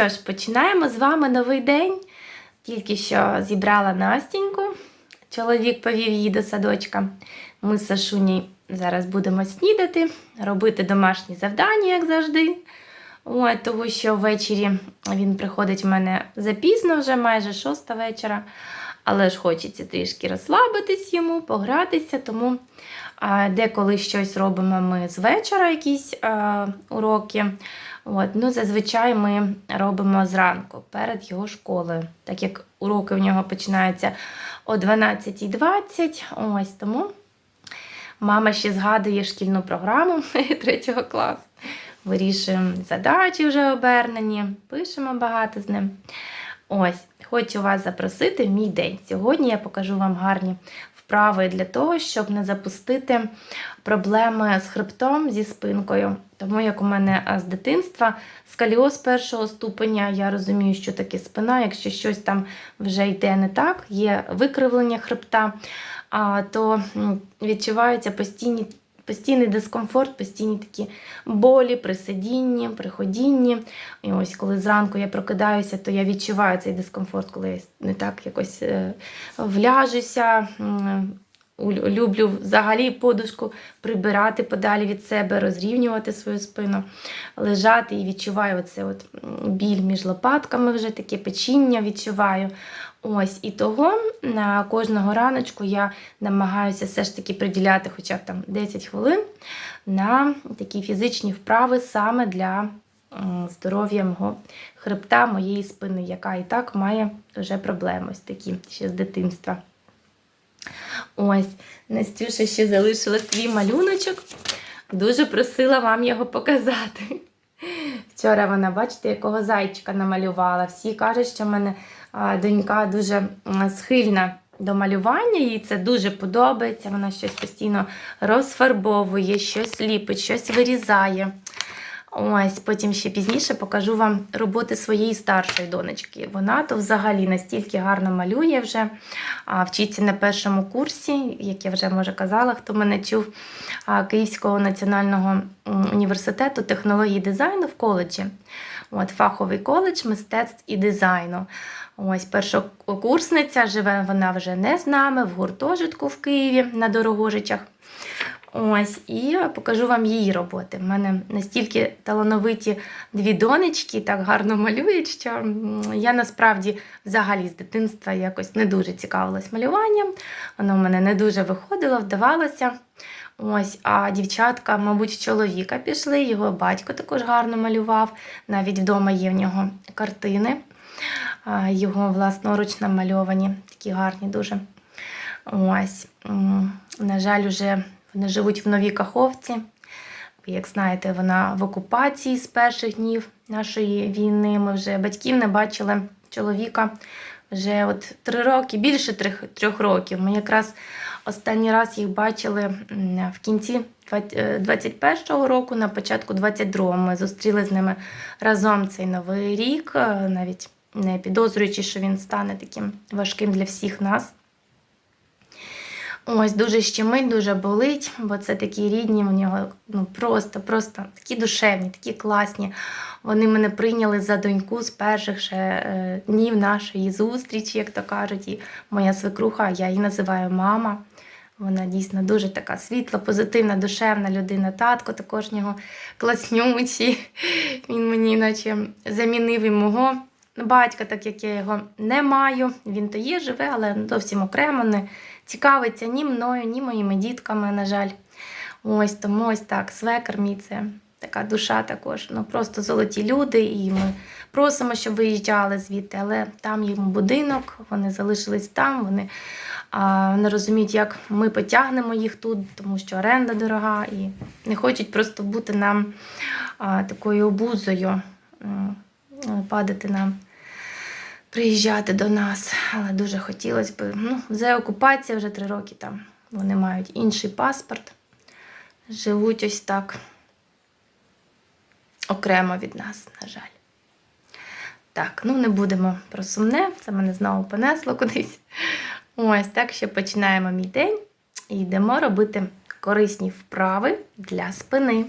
що ж, починаємо з вами новий день. Тільки що зібрала Настіньку. Чоловік повів її до садочка. Ми з Сашуні зараз будемо снідати, робити домашні завдання, як завжди. От, тому що ввечері він приходить в мене запізно, вже майже шоста вечора. Але ж хочеться трішки розслабитись йому, погратися, тому деколи щось робимо ми з вечора, якісь а, уроки. От, ну, зазвичай ми робимо зранку перед його школою, так як уроки в нього починаються о 12.20. Ось тому мама ще згадує шкільну програму 3 класу. Вирішуємо задачі вже обернені, пишемо багато з ним. Ось, хочу вас запросити в мій день. Сьогодні я покажу вам гарні вправи для того, щоб не запустити проблеми з хребтом, зі спинкою. Тому як у мене з дитинства скаліоз першого ступеня, я розумію, що таке спина, якщо щось там вже йде не так, є викривлення хребта, то відчуваються постійні. Постійний дискомфорт, постійні такі болі при сидінні, при ходінні. І ось коли зранку я прокидаюся, то я відчуваю цей дискомфорт, коли я не так якось е, вляжуся. Люблю взагалі подушку прибирати подалі від себе, розрівнювати свою спину, лежати і відчуваю оце от біль між лопатками, вже таке печіння відчуваю. Ось і того на кожного раночку я намагаюся все ж таки приділяти хоча б там 10 хвилин на такі фізичні вправи саме для здоров'я мого хребта, моєї спини, яка і так має вже проблеми ось такі ще з дитинства. Ось, Настюша ще залишила свій малюночок. Дуже просила вам його показати. Вчора вона, бачите, якого зайчика намалювала. Всі кажуть, що в мене донька дуже схильна до малювання, їй це дуже подобається. Вона щось постійно розфарбовує, щось ліпить, щось вирізає. Ось, потім ще пізніше покажу вам роботи своєї старшої донечки. Вона то взагалі настільки гарно малює вже, вчиться на першому курсі, як я вже може казала, хто мене чув, Київського національного університету технології дизайну в коледжі. От, фаховий коледж мистецтв і дизайну. Ось першокурсниця, живе вона вже не з нами, в гуртожитку в Києві на Дорогожичах. Ось, і покажу вам її роботи. У мене настільки талановиті дві донечки, так гарно малюють, що я насправді взагалі з дитинства якось не дуже цікавилась малюванням. Воно в мене не дуже виходило, вдавалося. Ось, а дівчатка, мабуть, чоловіка пішли, його батько також гарно малював. Навіть вдома є в нього картини, його власноруч намальовані, такі гарні дуже. Ось, на жаль, уже вони живуть в Новій Каховці. Як знаєте, вона в окупації з перших днів нашої війни. Ми вже батьків не бачили чоловіка вже от три роки, більше трьох, трьох років. Ми якраз останній раз їх бачили в кінці 21-го року, на початку 22-го. Ми зустріли з ними разом цей новий рік, е, навіть не підозрюючи, що він стане таким важким для всіх нас. Ось дуже щемить, дуже болить, бо це такі рідні, у нього ну просто, просто такі душевні, такі класні. Вони мене прийняли за доньку з перших ще е, днів нашої зустрічі, як то кажуть. І моя свекруха, я її називаю мама. Вона дійсно дуже така світла, позитивна, душевна людина. Татко також нього класнючий. Він мені наче замінив і мого батька, так як я його не маю. Він то є, живе, але зовсім окремо не цікавиться ні мною, ні моїми дітками, на жаль. Ось тому ось так, свекер мій це така душа також. Ну просто золоті люди, і ми просимо, щоб виїжджали звідти, але там їм будинок, вони залишились там, вони а, не розуміють, як ми потягнемо їх тут, тому що оренда дорога, і не хочуть просто бути нам а, такою обузою, падати нам приїжджати до нас, але дуже хотілося б. Ну, вже окупація вже три роки там. Вони мають інший паспорт, живуть ось так окремо від нас, на жаль. Так, ну не будемо про сумне, це мене знову понесло кудись. Ось так ще починаємо мій день і йдемо робити корисні вправи для спини.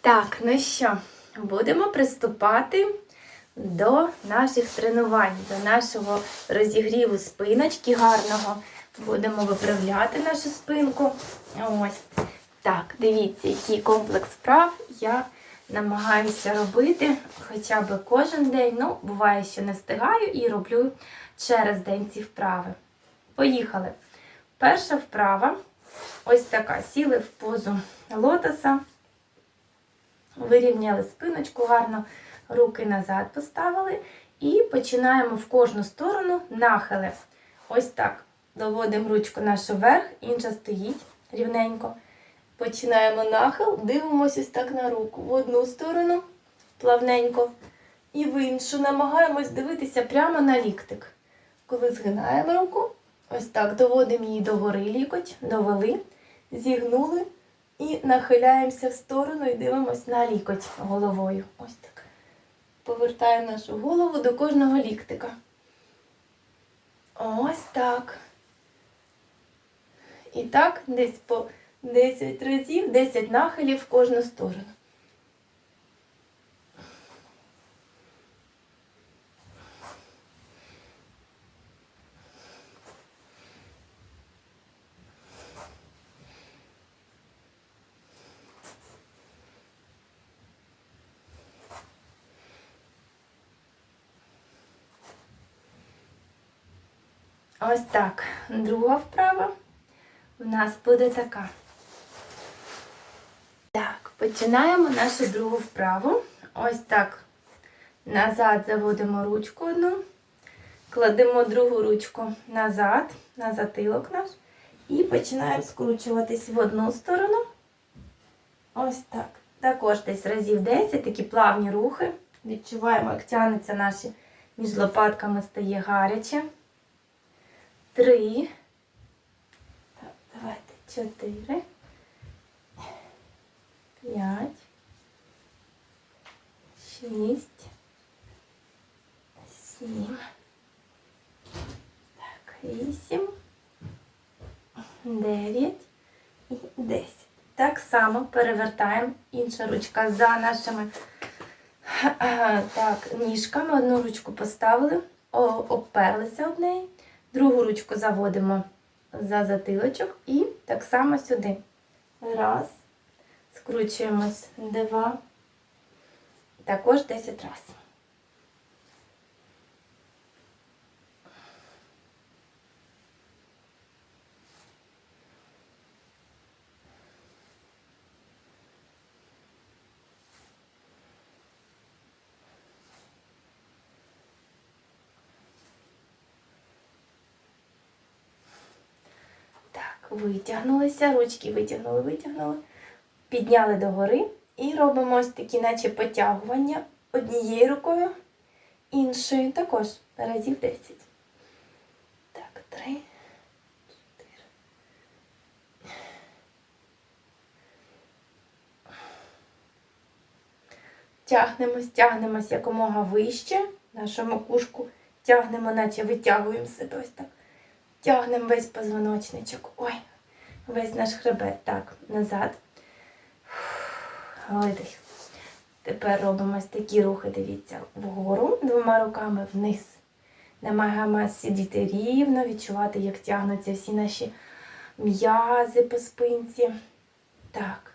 Так, ну що, будемо приступати до наших тренувань, до нашого розігріву спиночки гарного. Будемо виправляти нашу спинку. Ось. Так, дивіться, який комплекс вправ я намагаюся робити хоча б кожен день. Ну, буває, що не встигаю і роблю через день ці вправи. Поїхали. Перша вправа ось така. Сіли в позу лотоса. Вирівняли спиночку гарно, руки назад поставили. І починаємо в кожну сторону нахили. Ось так. Доводимо ручку нашу вверх, інша стоїть рівненько. Починаємо нахил, дивимося ось так на руку. В одну сторону плавненько. І в іншу намагаємось дивитися прямо на ліктик. Коли згинаємо руку, ось так доводимо її до гори лікоть, довели, зігнули. І нахиляємося в сторону і дивимося на лікоть головою. Ось так. Повертаємо нашу голову до кожного ліктика. Ось так. І так, десь по 10 разів, 10 нахилів в кожну сторону. Ось так. Друга вправа у нас буде така. Так, починаємо нашу другу вправу. Ось так. Назад заводимо ручку одну, кладемо другу ручку назад, на затилок наш. І починаємо скручуватись в одну сторону. Ось так. Також десь разів 10, такі плавні рухи. Відчуваємо, як тягнеться наші між лопатками стає гаряче. Три. Давайте. Чотири. П'ять. Шість. Сім. Так, вісім. Дев'ять і десять. Так само перевертаємо інша ручка за нашими так, ніжками. Одну ручку поставили, обперлися об неї. Другу ручку заводимо за затилочок і так само сюди. Раз. Скручуємось. Два. Також 10 разів. Так, витягнулися, ручки витягнули, витягнули, підняли догори і робимо ось такі, наче потягування однією рукою, іншою також разів 10. Так, три, чотири. Тягнемось, тягнемось якомога вище, нашу макушку тягнемо, наче витягуємо себе ось так. Тягнемо весь позвоночничок. Ой, весь наш хребет. Так, назад. Видих. Тепер робимо ось такі рухи, дивіться, вгору двома руками вниз. Намагаємося сидіти рівно, відчувати, як тягнуться всі наші м'язи по спинці. Так.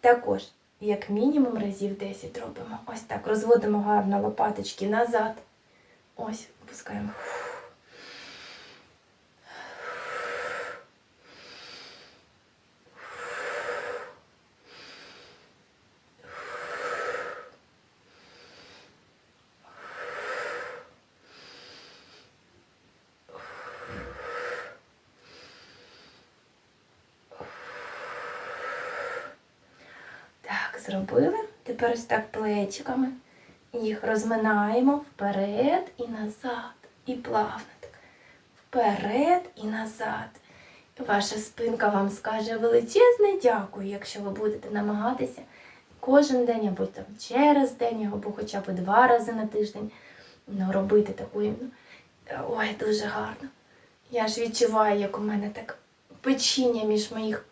Також, як мінімум, разів 10 робимо. Ось так. Розводимо гарно лопаточки назад. Ось, опускаємо. Так, зробили. Тепер ось так плечиками їх розминаємо вперед і назад. І плавно так. Вперед і назад. Ваша спинка вам скаже величезне дякую, якщо ви будете намагатися кожен день, або там через день, або хоча б два рази на тиждень ну, робити таку. ну, Ой, дуже гарно. Я ж відчуваю, як у мене так печіння між моїх,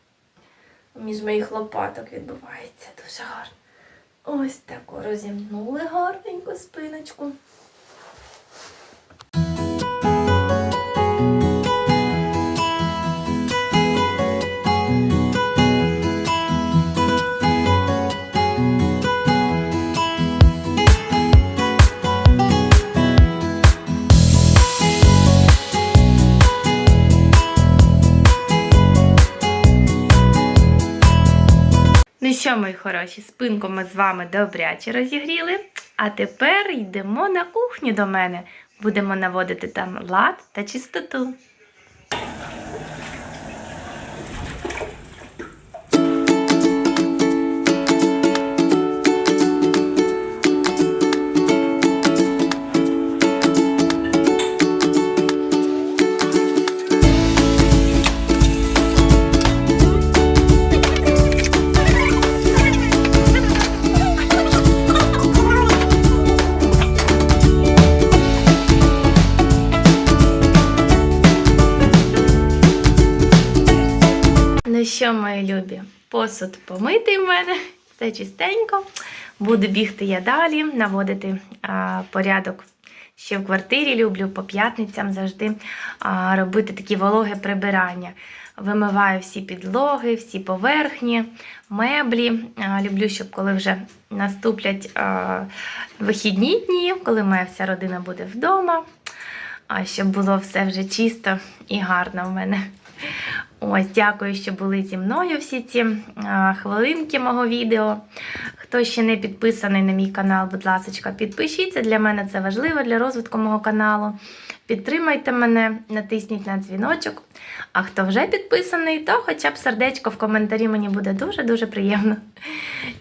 між моїх лопаток відбувається. Дуже гарно. Ось таку розімнули гарненьку спиночку. Мої хороші, спинку ми з вами добряче розігріли. А тепер йдемо на кухню до мене. Будемо наводити там лад та чистоту. Що, мої любі, посуд помитий в мене, все чистенько. Буду бігти я далі, наводити а, порядок. Ще в квартирі люблю по п'ятницям завжди а, робити такі вологе прибирання. Вимиваю всі підлоги, всі поверхні, меблі. А, люблю, щоб коли вже наступлять а, вихідні дні, коли моя вся родина буде вдома, а щоб було все вже чисто і гарно в мене. Ось, дякую, що були зі мною всі ці а, хвилинки мого відео. Хто ще не підписаний на мій канал, будь ласка, підпишіться. Для мене це важливо для розвитку мого каналу. Підтримайте мене, натисніть на дзвіночок. А хто вже підписаний, то хоча б сердечко в коментарі мені буде дуже-дуже приємно.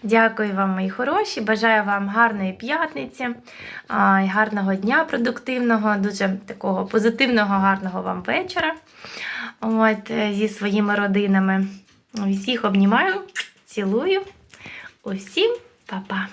Дякую вам, мої хороші. Бажаю вам гарної п'ятниці, і гарного дня продуктивного, дуже такого позитивного, гарного вам вечора. От, е, зі своїми родинами. Всіх обнімаю, цілую. Усім па-па!